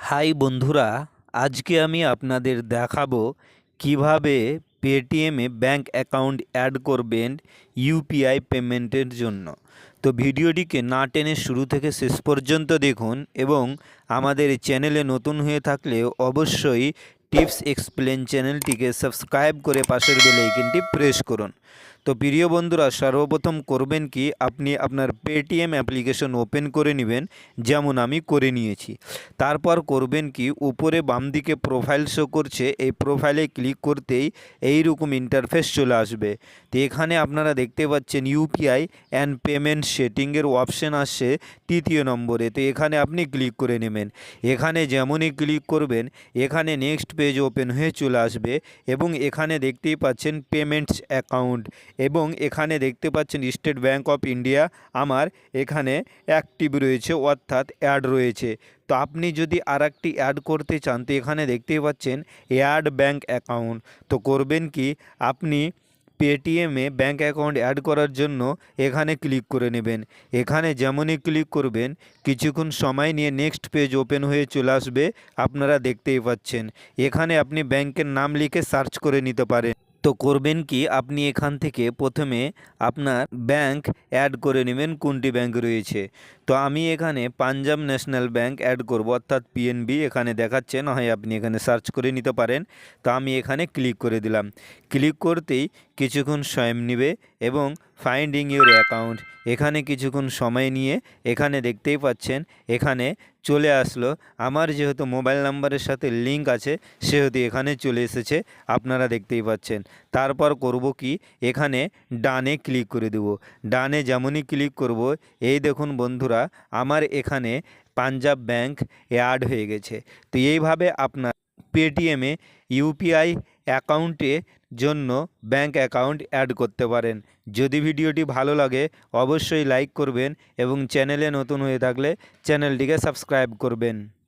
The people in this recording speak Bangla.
হাই বন্ধুরা, আজকে আমি আপনাদের দেখাবো কীভাবে পেটিএমে ব্যাংক অ্যাকাউন্ট অ্যাড করবেন ইউপিআই পেমেন্টের জন্য। তো ভিডিওটিকে না টেনে শুরু থেকে শেষ পর্যন্ত দেখুন এবং আমাদের চ্যানেলে নতুন হয়ে থাকলে অবশ্যই টিপস এক্সপ্লেন চ্যানেলটিকে সাবস্ক্রাইব করে পাশের বেল আইকনটি প্রেস করুন। তো প্রিয় বন্ধুরা, সর্বপ্রথম করবেন কি? আপনি আপনার পেটিএম অ্যাপ্লিকেশন ওপেন করে নেবেন, যেমন আমি করে নিয়েছি। তারপর করবেন কি? উপরে বাম দিকে প্রোফাইল শো করছে, এই প্রোফাইলে ক্লিক করতেই এই রকম ইন্টারফেস চলে আসবে। তো এখানে আপনারা দেখতে পাচ্ছেন ইউপিআই অ্যান্ড পেমেন্ট সেটিংয়ের অপশন আসছে তৃতীয় নম্বরে। তো এখানে আপনি ক্লিক করে নেবেন। এখানে যেমনই ক্লিক করবেন, এখানে নেক্সট পেজ ওপেন হয়ে চলে আসবে এবং এখানে দেখতেই পাচ্ছেন পেমেন্টস অ্যাকাউন্ট এবং এখানে দেখতে পাচ্ছেন স্টেট ব্যাংক অফ ইন্ডিয়া আমার এখানে অ্যাক্টিভ রয়েছে, অর্থাৎ অ্যাড রয়েছে। তো আপনি যদি আর একটি অ্যাড করতে চান, তো এখানে দেখতেই পাচ্ছেন অ্যাড ব্যাংক অ্যাকাউন্ট। তো করবেন কি? আপনি পেটিএমে ব্যাঙ্ক অ্যাকাউন্ট অ্যাড করার জন্য এখানে ক্লিক করে নেবেন। এখানে যেমনই ক্লিক করবেন, কিছুক্ষণ সময় নিয়ে নেক্সট পেজ ওপেন হয়ে চলে আসবে, আপনারা দেখতেই পাচ্ছেন। এখানে আপনি ব্যাংকের নাম লিখে সার্চ করে নিতে পারেন। তো করবেন কি, আপনি এখান থেকে প্রথমে আপনার ব্যাংক অ্যাড করে নেবেন, কোনটি ব্যাংক রয়েছে। তো আমি এখানে পাঞ্জাব ন্যাশনাল ব্যাংক অ্যাড করব, অর্থাৎ পিএনবি এখানে দেখাচ্ছে না হয় আপনি এখানে সার্চ করে নিতে পারেন। তো আমি এখানে ক্লিক করে দিলাম। ক্লিক করতেই কিছুক্ষণ স্বয়ং নেবে এবং ফাইন্ডিং ইউর অ্যাকাউন্ট এখানে কিছুক্ষণ সময় নিয়ে এখানে দেখতেই পাচ্ছেন, এখানে চলে আসলো। আমার যেহেতু মোবাইল নাম্বারের সাথে লিঙ্ক আছে, সেহেতু এখানে চলে এসেছে, আপনারা দেখতেই পাচ্ছেন। তারপর করব কি? এখানে ডানে ক্লিক করে দেব। ডানে যেমনই ক্লিক করব, এই দেখুন বন্ধুরা, আমার এখানে পাঞ্জাব ব্যাংক অ্যাড হয়ে গেছে। তো এইভাবে আপনার পেটিএমে ইউপিআই অ্যাকাউন্টে জন্য ব্যাঙ্ক অ্যাকাউন্ট অ্যাড করতে পারেন। যদি ভিডিওটি ভালো লাগে, অবশ্যই লাইক করবেন এবং চ্যানেলে নতুন হয়ে থাকলে চ্যানেলটিকে সাবস্ক্রাইব করবেন।